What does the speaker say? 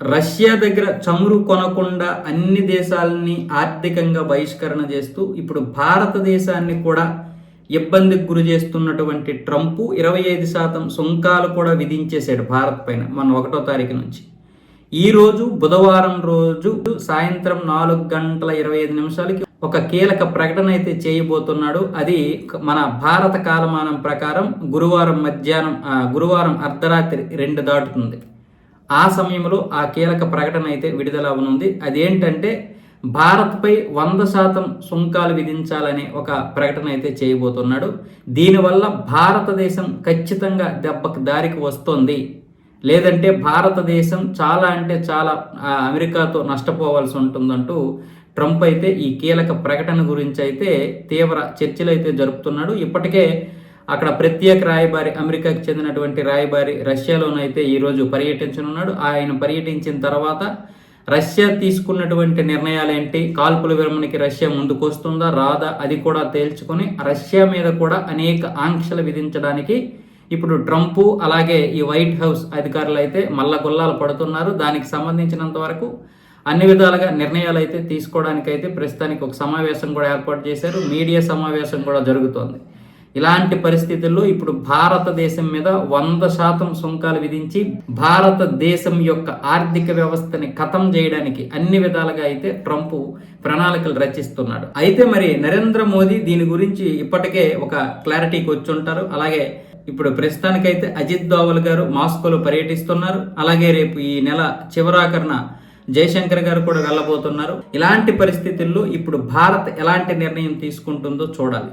Russia దగ్గర చమురు కొనకుండా అన్ని దేశాలని ఆర్థికంగా బహిష్కరణ చేస్తూ ఇప్పుడు భారతదేశాన్ని కూడా ఇబ్బందికి గురి చేస్తున్నటువంటి ట్రంప్ ఇరవై ఐదు శాతం సుంకాలు కూడా విధించేశాడు భారత్ పైన మన ఒకటో తారీఖు నుంచి. ఈరోజు బుధవారం రోజు సాయంత్రం నాలుగు గంటల ఇరవై ఐదు నిమిషాలకి ఒక కీలక ప్రకటన అయితే చేయబోతున్నాడు. అది మన భారత కాలమానం ప్రకారం గురువారం మధ్యాహ్నం గురువారం అర్ధరాత్రి రెండు దాటుతుంది. ఆ సమయంలో ఆ కీలక ప్రకటన అయితే విడుదల అవనుంది. అదేంటంటే భారత్పై వంద శాతం సుంకాలు విధించాలనే ఒక ప్రకటన అయితే చేయబోతున్నాడు. దీనివల్ల భారతదేశం ఖచ్చితంగా దెబ్బకు దారికి వస్తుంది. లేదంటే భారతదేశం చాలా అంటే చాలా అమెరికాతో నష్టపోవాల్సి ఉంటుందంటూ ట్రంప్ అయితే ఈ కీలక ప్రకటన గురించి అయితే తీవ్ర చర్చలు అయితే జరుపుతున్నాడు. ఇప్పటికే అక్కడ ప్రత్యేక రాయబారి అమెరికాకి చెందినటువంటి రాయబారి రష్యాలోనైతే ఈరోజు పర్యటించనున్నాడు. ఆయన పర్యటించిన తర్వాత రష్యా తీసుకున్నటువంటి నిర్ణయాలు ఏంటి? కాల్పుల విరమణకి రష్యా ముందుకు వస్తుందా? రాదా? అది కూడా తేల్చుకొని రష్యా మీద కూడా అనేక ఆంక్షలు విధించడానికి ఇప్పుడు ట్రంప్ అలాగే ఈ వైట్ హౌస్ అధికారులు అయితే మల్ల గుల్లాలు పడుతున్నారు. దానికి సంబంధించినంత వరకు అన్ని విధాలుగా నిర్ణయాలు అయితే తీసుకోవడానికి అయితే ప్రస్తుతానికి ఒక సమావేశం కూడా ఏర్పాటు చేశారు. మీడియా సమావేశం కూడా జరుగుతోంది. ఇలాంటి పరిస్థితుల్లో ఇప్పుడు భారతదేశం మీద వంద శాతం సుంకాలు విధించి భారతదేశం యొక్క ఆర్థిక వ్యవస్థని ఖతం చేయడానికి అన్ని విధాలుగా అయితే ట్రంప్ ప్రణాళికలు రచిస్తున్నాడు. అయితే మరి నరేంద్ర మోదీ దీని గురించి ఇప్పటికే ఒక క్లారిటీకి వచ్చి ఉంటారు అలాగే ఇప్పుడు ప్రస్తుతానికైతే అజిత్ దోవల్ గారు మాస్కోలో పర్యటిస్తున్నారు. అలాగే రేపు ఈ నెల చివరాకరణ జయశంకర్ గారు కూడా వెళ్ళబోతున్నారు. ఇలాంటి పరిస్థితుల్లో ఇప్పుడు భారత్ ఎలాంటి నిర్ణయం తీసుకుంటుందో చూడాలి.